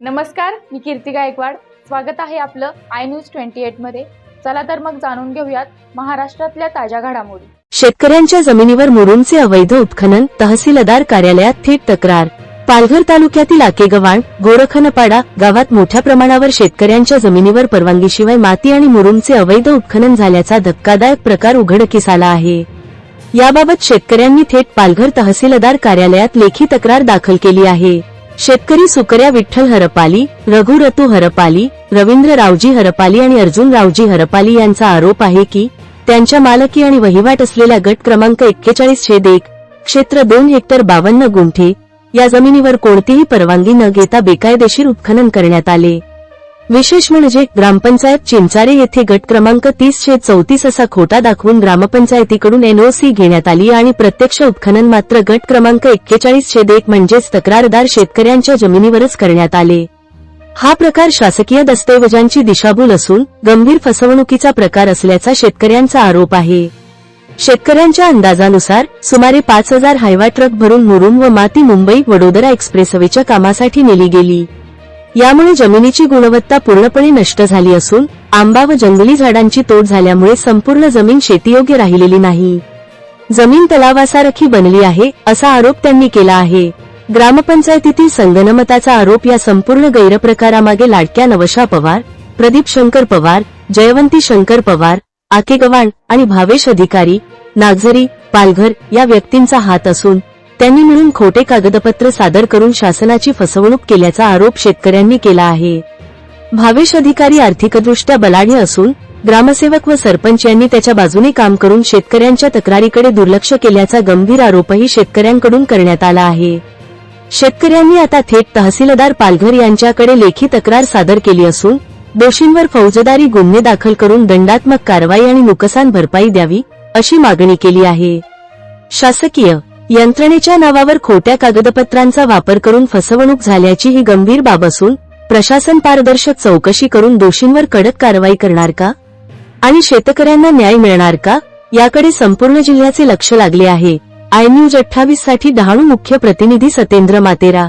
नमस्कार मी कीर्ती गायकवाड. स्वागत आहे आपलं आय न्यूज ट्वेंटी एटमध्ये. चला तर मग जाणून घेऊयात महाराष्ट्रातल्या ताज्या घडामोडी. शेतकऱ्यांच्या जमिनीवर मुरुमचे अवैध उत्खनन तहसीलदार कार्यालयात थेट तक्रार. पालघर तालुक्यातील आकेगव्हाण गोरखनपाडा गावात मोठ्या प्रमाणावर शेतकऱ्यांच्या जमिनीवर परवानगीशिवाय माती आणि मुरुमचे अवैध उत्खनन झाल्याचा धक्कादायक प्रकार उघडकीस आला आहे. याबाबत शेतकऱ्यांनी थेट पालघर तहसीलदार कार्यालयात लेखी तक्रार दाखल केली आहे. शेतकरी सुकर्या विठ्ठल हरपाली रघुरतू हरपाली रवींद्र रावजी हरपाली आणि अर्जुन रावजी हरपाली यांचा आरोप आहे की त्यांच्या मालकी आणि वहिवाट असलेल्या गट क्रमांक एक्केचाळीस छेद एक क्षेत्र दोन हेक्टर बावन्न गुंठे या जमिनीवर कोणतीही परवानगी न घेता बेकायदेशीर उत्खनन करण्यात आले. विशेष म्हणजे ग्रामपंचायत चिंचारे येथे गट क्रमांक तीसशे चौतीस असा खोटा दाखवून ग्रामपंचायतीकडून एनओसी घेण्यात आली आणि प्रत्यक्ष उत्खनन मात्र गट क्रमांक एक्केचाळीस छेद एक म्हणजेच तक्रारदार शेतकऱ्यांच्या जमिनीवरच करण्यात आले. हा प्रकार शासकीय दस्तऐवजांची दिशाभूल असून गंभीर फसवणुकीचा प्रकार असल्याचा शेतकऱ्यांचा आरोप आहे. शेतकऱ्यांच्या अंदाजानुसार सुमारे पाच हजार हायवा ट्रक भरून मुरुम व माती मुंबई वडोदरा एक्सप्रेसवेच्या कामासाठी नेली गेली. यामुळे जमिनीची गुणवत्ता पूर्णपणे नष्ट झाली असून आंबा व जंगली झाडांची तोड झाल्यामुळे संपूर्ण जमीन शेतीयोग्य राहिलेली नाही. जमीन तलावासारखी बनली आहे असा आरोप त्यांनी केला आहे. ग्रामपंचायतीतील संगनमताचा आरोप या संपूर्ण गैरप्रकारामागे लाडक्या नवशा पवार प्रदीप शंकर पवार जयवंती शंकर पवार आके गवाण आणि भावेश अधिकारी नागझरी पालघर या व्यक्तींचा हात असून त्यांनी मिळून खोटे कागदपत्र सादर करून शासनाची फसवणूक केल्याचा आरोप शेतकऱ्यांनी केला आहे. भावेश अधिकारी आर्थिकदृष्ट्या बलाढ्य असून ग्रामसेवक व सरपंच यांनी त्याच्या बाजूने काम करून शेतकऱ्यांच्या तक्रारीकडे दुर्लक्ष केल्याचा गंभीर आरोपही शेतकऱ्यांकडून करण्यात आला आहे. शेतकऱ्यांनी आता थेट तहसीलदार पालघर यांच्याकडे लेखी तक्रार सादर केली असून दोषींवर फौजदारी गुन्हे दाखल करून दंडात्मक कारवाई आणि नुकसान भरपाई द्यावी अशी मागणी केली आहे. शासकीय यंत्रणेच्या नावावर खोट्या कागदपत्रांचा वापर करून फसवणूक झाल्याची ही गंभीर बाब असून प्रशासन पारदर्शक चौकशी करून दोषींवर कडक कारवाई करणार का? आणि शेतकऱ्यांना न्याय मिळणार का? याकडे संपूर्ण जिल्ह्याचे लक्ष लागले आहे. आय न्यूज अठ्ठावीससाठी डहाणू मुख्य प्रतिनिधी सतेंद्र मातेरा